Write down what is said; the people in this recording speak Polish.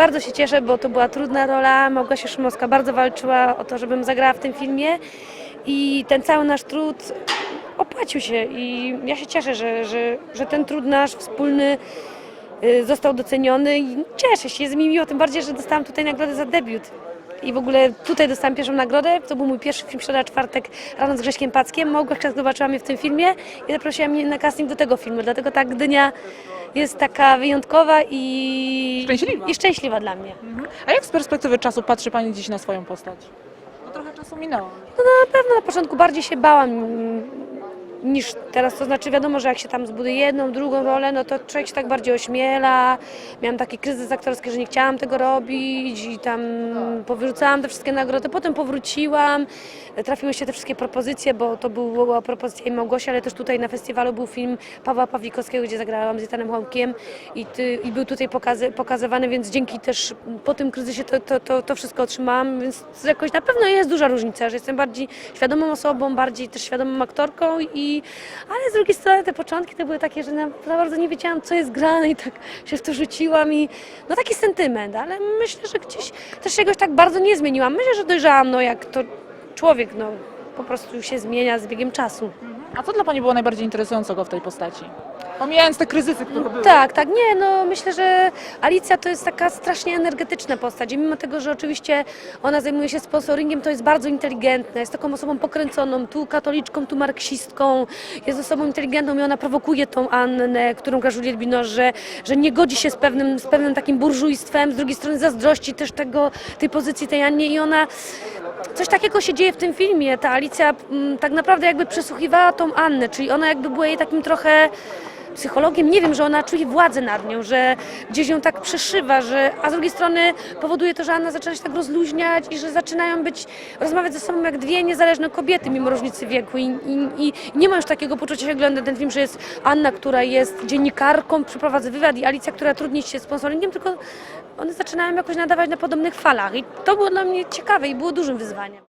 Bardzo się cieszę, bo to była trudna rola. Małgosia Szymowska bardzo walczyła o to, żebym zagrała w tym filmie i ten cały nasz trud opłacił się i ja się cieszę, że, że, że ten trud nasz wspólny y, został doceniony i cieszę się, jest mi miło, tym bardziej, że dostałam tutaj nagrodę za debiut. I w ogóle tutaj dostałam pierwszą nagrodę. To był mój pierwszy film Środa Czwartek rano z Grześkiem Packiem. Małgosia zobaczyła mnie w tym filmie i zaprosiła mnie na casting do tego filmu. Dlatego ta Gdynia jest taka wyjątkowa i Szczęśliwa. i szczęśliwa dla mnie. A jak z perspektywy czasu patrzy Pani dziś na swoją postać? No trochę czasu minęło. No na pewno na początku bardziej się bałam mm, niż teraz, to znaczy wiadomo, że jak się tam zbuduje jedną, drugą rolę, no to człowiek się tak bardziej ośmiela. Miałam taki kryzys aktorski, że nie chciałam tego robić i tam powyrzucałam te wszystkie nagrody, potem powróciłam, trafiły się te wszystkie propozycje, bo to była propozycja i Małgosi, ale też tutaj na festiwalu był film Pawła Pawlikowskiego, gdzie zagrałam z Etanem Hołkiem i, i był tutaj pokazy, pokazywany, więc dzięki też po tym kryzysie to, to, to, to wszystko otrzymałam, więc jakoś na pewno jest duża różnica, że jestem bardziej świadomą osobą, bardziej też świadomą aktorką i ale z drugiej strony te początki to były takie, że na, za bardzo nie wiedziałam co jest grane i tak się w to rzuciłam i no taki sentyment, ale myślę, że gdzieś też czegoś tak bardzo nie zmieniłam. Myślę, że dojrzałam, no jak to człowiek, no po prostu się zmienia z biegiem czasu. A co dla Pani było najbardziej interesującego w tej postaci? Pomijając te kryzysy, które były. Tak, tak, nie, no myślę, że Alicja to jest taka strasznie energetyczna postać i mimo tego, że oczywiście ona zajmuje się sponsoringiem, to jest bardzo inteligentna, jest taką osobą pokręconą, tu katoliczką, tu marksistką, jest osobą inteligentną i ona prowokuje tą Annę, którą gra Juliette Binoche, że, że nie godzi się z pewnym, z pewnym takim burżujstwem, z drugiej strony zazdrości też tego, tej pozycji tej Annie i ona coś takiego się dzieje w tym filmie. Ta Alicja mm, tak naprawdę jakby przesłuchiwała tą Annę, czyli ona jakby była jej takim trochę psychologiem, nie wiem, że ona czuje władzę nad nią, że gdzieś ją tak przeszywa, że, a z drugiej strony powoduje to, że Anna zaczyna się tak rozluźniać i że zaczynają być, rozmawiać ze sobą jak dwie niezależne kobiety mimo różnicy wieku. I, i, i nie ma już takiego poczucia, się ogląda ten film, że jest Anna, która jest dziennikarką, przeprowadza wywiad i Alicja, która trudni się sponsoringiem, tylko one zaczynają jakoś nadawać na podobnych falach. I to było dla mnie ciekawe i było dużym wyzwaniem.